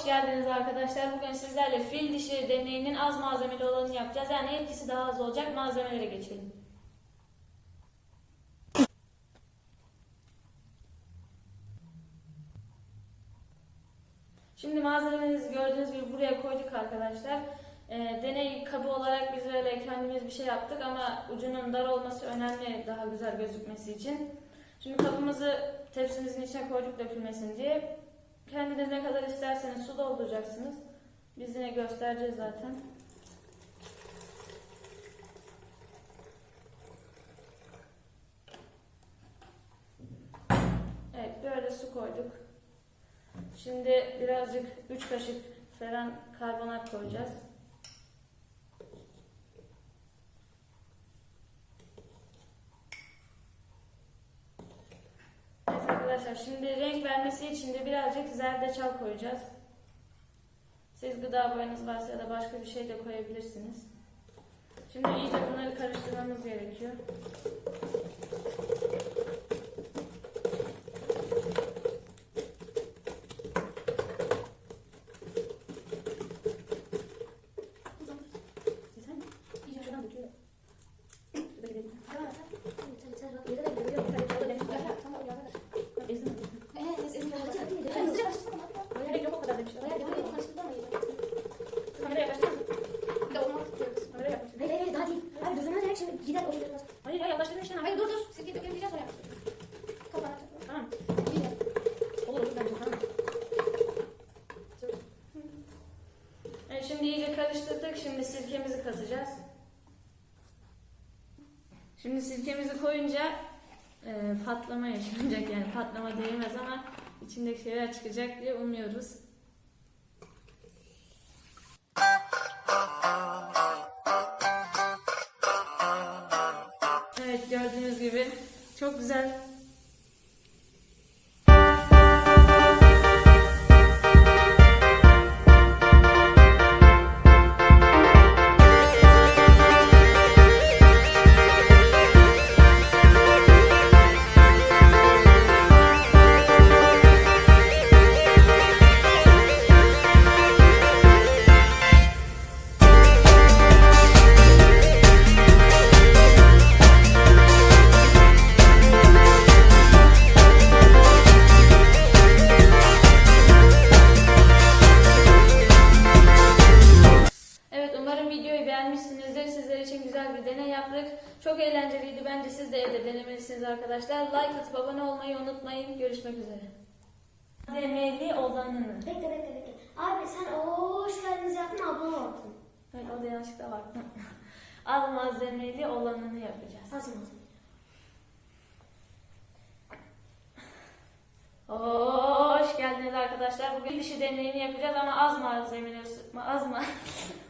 Hoş geldiniz arkadaşlar. Bugün sizlerle fil dişi deneyinin az malzemeli olanını yapacağız. Yani etkisi daha az olacak. Malzemelere geçelim. Şimdi malzemelerimizi gördüğünüz gibi buraya koyduk arkadaşlar. Ee, deney kabı olarak biz böyle kendimiz bir şey yaptık ama ucunun dar olması önemli daha güzel gözükmesi için. Şimdi kabımızı tepsimizin içine koyduk dökülmesin diye. Kendiniz ne kadar isterseniz su dolduracaksınız. Biz yine göstereceğiz zaten. Evet böyle su koyduk. Şimdi birazcık 3 kaşık ferran karbonat koyacağız. Evet arkadaşlar şimdi renk vermesi için de birazcık zerdeçal koyacağız. Siz gıda boyanız varsa ya da başka bir şey de koyabilirsiniz. Şimdi iyice bunları karıştırmamız gerekiyor. Evet, şimdi iyice karıştırdık. Şimdi sirkemizi katacağız. Şimdi sirkemizi koyunca e, patlama yaşanacak yani patlama değmez ama içindeki şeyler çıkacak diye umuyoruz. Evet gördüğünüz gibi çok güzel beğenmişsinizdir. Sizler için güzel bir deney yaptık. Çok eğlenceliydi. Bence siz de evde denemelisiniz arkadaşlar. Like atıp abone olmayı unutmayın. Görüşmek üzere. Malzemeli olanını. Bekle bekle bekle. Abi sen hoş geldiniz yaptın abone oldun. Hayır o da yanlışlıkla baktım. Az malzemeli olanını yapacağız. Hazır mısın? Hoş geldiniz arkadaşlar. Bugün dişi deneyini yapacağız ama az malzemeli az ma